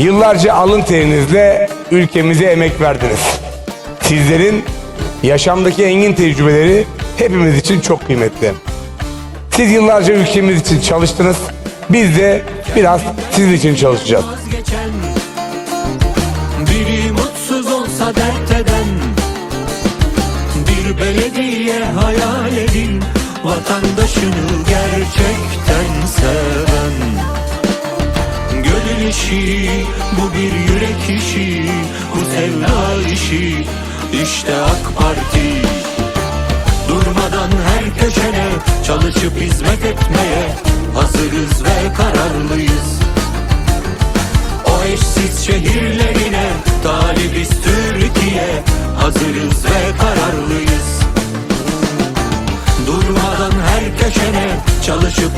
Yıllarca alın terinizle ülkemize emek verdiniz. Sizlerin yaşamdaki engin tecrübeleri hepimiz için çok kıymetli. Siz yıllarca ülkemiz için çalıştınız. Biz de biraz sizin için çalışacağız. Biri mutsuz olsa dert eden Bir belediye hayal edin Vatandaşını İşi bu bir yürek işi Bu sevda işi işte AK Parti Durmadan her köşene çalışıp hizmet etmeye hazırız ve kararlıyız. O eşsiz şehirlerine talibiz Türkiye hazırız ve kararlıyız. Durmadan her köşene çalışıp